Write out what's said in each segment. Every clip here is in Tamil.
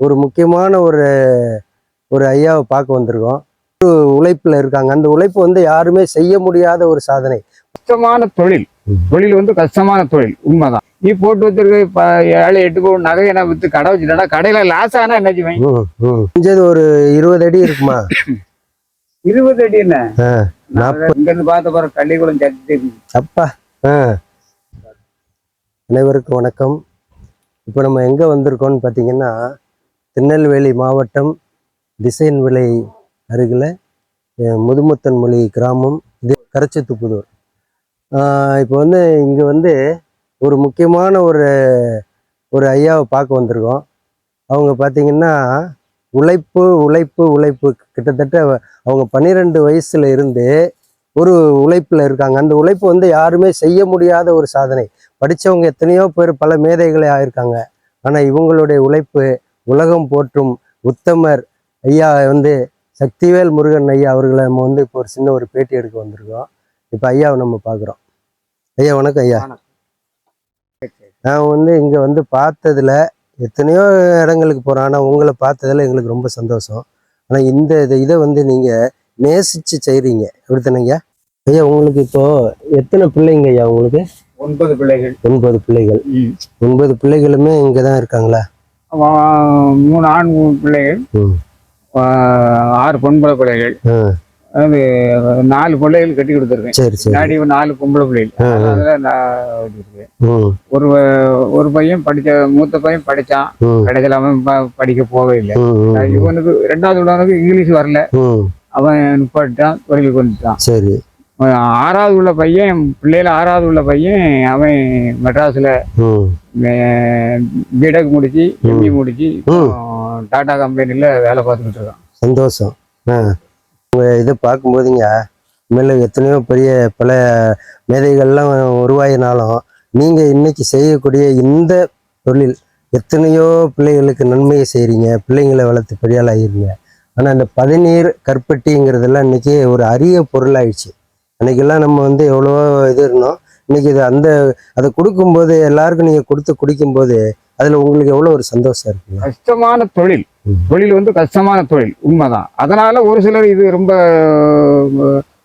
ஒரு முக்கியமான ஒரு ஒரு ஐயாவை பார்க்க வந்திருக்கோம். ஒரு உழைப்புல இருக்காங்க. அந்த உழைப்பு வந்து யாருமே செய்ய முடியாத ஒரு சாதனை. கஷ்டமான தொழில். தொழில் வந்து கஷ்டமான தொழில். உண்மைதான். நீ போட்டு வச்சிருக்க ஏழை எட்டு பவுன் நகையை நான் வித்து கடை வச்சுட்டா கடையில லாஸ் ஆனா என்ன. குறைஞ்சது ஒரு இருபது அடி இருக்குமா? இருபது அடி என்ன? இங்க இருந்து பார்த்த பாரு கள்ளிக்குளம் சட்டி அப்பா அனைவருக்கும் வணக்கம். இப்போ நம்ம எங்கே வந்திருக்கோம்னு பார்த்தீங்கன்னா திருநெல்வேலி மாவட்டம் டிசைன் விலை அருகில் முதுமுத்தன் மொழி கிராமம். இது கரச்சத்துப்புதூர். இப்போ வந்து இங்கே வந்து ஒரு முக்கியமான ஒரு ஒரு ஐயாவை பார்க்க வந்திருக்கோம். அவங்க பார்த்தீங்கன்னா உழைப்பு உழைப்பு உழைப்பு கிட்டத்தட்ட அவங்க பன்னிரெண்டு வயசில் இருந்து ஒரு உழைப்பில் இருக்காங்க. அந்த உழைப்பு வந்து யாருமே செய்ய முடியாத ஒரு சாதனை. படித்தவங்க எத்தனையோ பேர் பல மேதைகளே ஆயிருக்காங்க. ஆனால் இவங்களுடைய உழைப்பு உலகம் போற்றும் உத்தமர் ஐயா வந்து சக்திவேல் முருகன் ஐயா அவர்களை நம்ம வந்து இப்போ ஒரு சின்ன ஒரு பேட்டி எடுக்க வந்திருக்கோம். இப்போ ஐயாவை நம்ம பார்க்குறோம். ஐயா வணக்கம் ஐயா. நான் வந்து இங்க வந்து பார்த்ததுல எத்தனையோ இடங்களுக்கு போறோம். ஆனா உங்களை பார்த்ததுல எங்களுக்கு ரொம்ப சந்தோஷம். ஆனா இந்த இதை- இதை வந்து நீங்க நேசிச்சு செய்றீங்க. அப்படித்தானேங்க ஐயா? உங்களுக்கு இப்போ எத்தனை பிள்ளைங்க ஐயா உங்களுக்கு? ஒன்பது பிள்ளைகள். ஒன்பது பிள்ளைகள். ஒன்பது பிள்ளைகளுமே இங்க தான் இருக்காங்களா? மூணு ஆண் பிள்ளைகள். ஆறு பொம்பளை பிள்ளைகள். அது நாலு பிள்ளைகள் கட்டி கொடுத்துருக்கேன். முன்னாடி நாலு பொம்பளை பிள்ளைகள். அதனால நான் ஒரு ஒரு பையன் படிச்ச மூத்த பையன் படிச்சான். ம். கடைசியில் அவன் ப- படிக்க போகவே இல்லை. இவனுக்கு ரெண்டாவது உள்ளவனுக்கு இங்கிலீஷ் வரல. அவன் நிப்பாட்டான் தொழிலுக்கு வந்துட்டான். சரி. ஆறாவது உள்ள பையன் பிள்ளையில ஆறாவது உள்ள பையன் அவன் மெட்ராஸ்ல பிடெக் முடிச்சு எம்இ முடிச்சு. டாடா கம்பெனில வேலை பார்த்துக்கிட்டு இருக்கான். சந்தோஷம். இதை பார்க்கும்போதுங்க மேல எத்தனையோ பெரிய பல மேதைகள்லாம் உருவாயினாலும் நீங்க இன்னைக்கு செய்யக்கூடிய இந்த தொழில் எத்தனையோ பிள்ளைகளுக்கு நன்மையை செய்றீங்க பிள்ளைங்களை வளர்த்து பெரியாள் ஆகிறீங்க ஆனா இந்த பதினீர் கற்பட்டிங்கிறதெல்லாம் இன்னைக்கு ஒரு அரிய பொருளாயிடுச்சு. அன்னைக்கெல்லாம் நம்ம வந்து எவ்வளவோ இது இருந்தோம். இன்னைக்கு இது அந்த அதை கொடுக்கும்போது எல்லாருக்கும் நீங்க கொடுத்து குடிக்கும்போது அதுல உங்களுக்கு எவ்வளவு ஒரு சந்தோஷம் இருக்குங்க? கஷ்டமான தொழில். தொழில் வந்து கஷ்டமான தொழில். உண்மைதான். அதனால ஒரு சிலர் இது ரொம்ப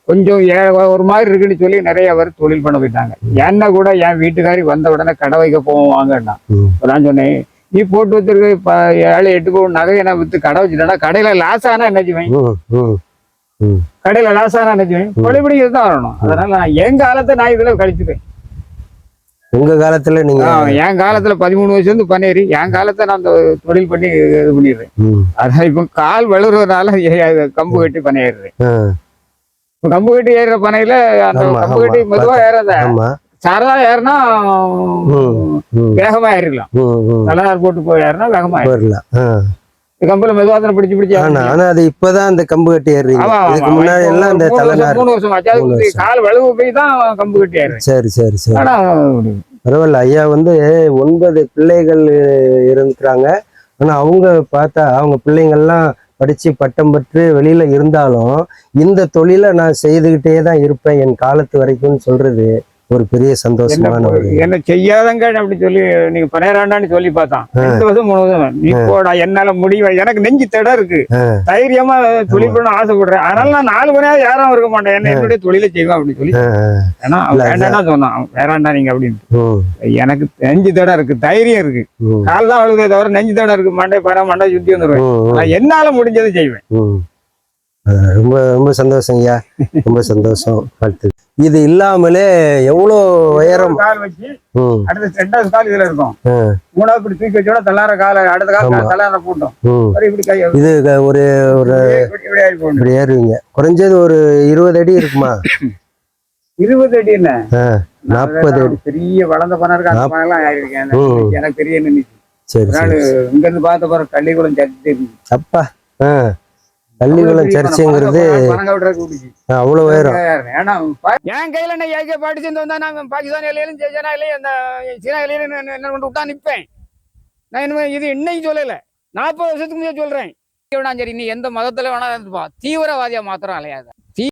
கொஞ்சம் ஏ- ஒரு மாதிரி இருக்குன்னு சொல்லி நிறைய பேர் தொழில் பண்ண போயிட்டாங்க. என்ன கூட என் வீட்டுக்காரி வந்த உடனே கடை வைக்க போவாங்கன்னா ம். நான் சொன்னேன். நீ போட்டு வச்சிருக்க ஏழை எட்டு பவுன் நகையை நான் வித்து கடை வச்சுட்டா கடையில லாஸ் ஆனா என்ன செய்வேன்? கடையில லாஸ் செய்வேன் பழிபடிக்கிறது தான் வரணும். அதனால நான் என் காலத்தை நான் இதுல கழிச்சுப்பேன். உங்க காலத்துல நீங்க என் காலத்துல பதிமூணு வயசுல இருந்து பண்ணேரி என் காலத்தை நான் அந்த தொழில் பண்ணி இது பண்ணிடுறேன். அதான் இப்போ கால் வளர்றதுனால கம்பு கட்டி இப்ப கம்பு கட்டி ஏறுற பனையில அந்த கம்பு கட்டி மெதுவா ஏறாத. சாரதா ஏறினா வேகமா ஏறிடலாம். தலைநார் போட்டு போய் ஏறினா வேகமா ஏறிடலாம். கம்புல மெதுவா தானே பிடிச்சு பிடிச்சு ஆனா. ஆனா அது இப்பதான் அந்த கம்பு கட்டி ஏறுறீங்க. இதுக்கு. முன்னாடி எல்லாம் அந்த தலைநார் மூணு வருஷம் ஆச்சு. கால் வலுவு போய் தான் கம்பு கட்டி ஏறுறேன் சரி சரி சரி. பரவாயில்ல. ஐயா வந்து ஒன்பது பிள்ளைகள் இருக்கிறாங்க ஆனா அவங்க பார்த்தா அவங்க பிள்ளைங்கள்லாம் படிச்சு பட்டம் பெற்று வெளியில இருந்தாலும் இந்த தொழிலை நான் செய்துகிட்டே தான் இருப்பேன் என் காலத்து வரைக்கும் சொல்றது. ஒரு பெரிய சந்தோஷமான ஒரு என்ன செய்யாதங்க அப்படி சொல்லி நீங்க பன்னிரெண்டான்னு சொல்லி பார்த்தான். ரெண்டு வருஷம் மூணு வருஷம். நீ போடா என்னால முடியும் எனக்கு நெஞ்சு தடம் இருக்கு. தைரியமா தொழில் பண்ண ஆசைப்படுறேன். அதனால நான் நாலு மணி நேரம் யாரும் இருக்க மாட்டேன். என்ன என்னுடைய தொழிலை செய்வேன் அப்படின்னு சொல்லி. ஏன்னா இல்ல, வேண்டாம்னா சொன்னான். வேறாண்டா நீங்க அப்படின்னு எனக்கு நெஞ்சு தடம் இருக்கு தைரியம் இருக்கு. கால் தான் அழுதே தவிர நெஞ்சு தடம் இருக்கு. மண்டை பர மண்டை சுத்தி வந்துருவேன். நான் என்னால முடிஞ்சதை செய்வேன். ரொம்ப ரொம்ப சந்தோஷம் ஐயா. ரொம்ப சந்தோஷம். வாழ்த்து இது இல்லாமலே எவ்வளோ உயரம்? கால் வச்சு அடுத்த ரெண்டாவது கால் இதுல இருக்கும். மூணாவது இப்படி தூக்கி வச்சோட தள்ளார கால அடுத்த கால். தள்ளார போட்டோம். இப்படி இது ஒரு ஒரு இப்படி ஏறுவீங்க. குறைஞ்சது ஒரு இருபது அடி இருக்குமா? இருபது அடி என்ன? நாற்பது அடி. பெரிய வளர்ந்த பணம் அந்த நாப்~ பணம் எல்லாம் ஆயிருக்கேன். எனக்கு சரி நாள் சரி. இங்க இருந்து பார்த்த பாரு கள்ளிக்குளம் சர்ச்சு அப்பா பள்ளிக்குளம் சர்ச்சுங்கிறது பணங்க விட்டுறதுக்கு விட்டுச்சு ஆ, அவ்வளோ உயரம். என் கையில நான் ஏகே படிச்சுட்டு வந்தா நான் பாகிஸ்தான் இலையிலும் ஜெய்சனா இலையும் அந்த சீனா நான் என்ன கொண்டு விட்டா நிப்பேன். நான் இனிமே இது இன்னைக்கு சொல்லல. நாற்பது வருஷத்துக்கு முன்னாடி சொல்றேன். சரி நீ எந்த மதத்துல வேணா இருந்துப்பா. தீவிரவாதியா மாத்திரம் அலையாத.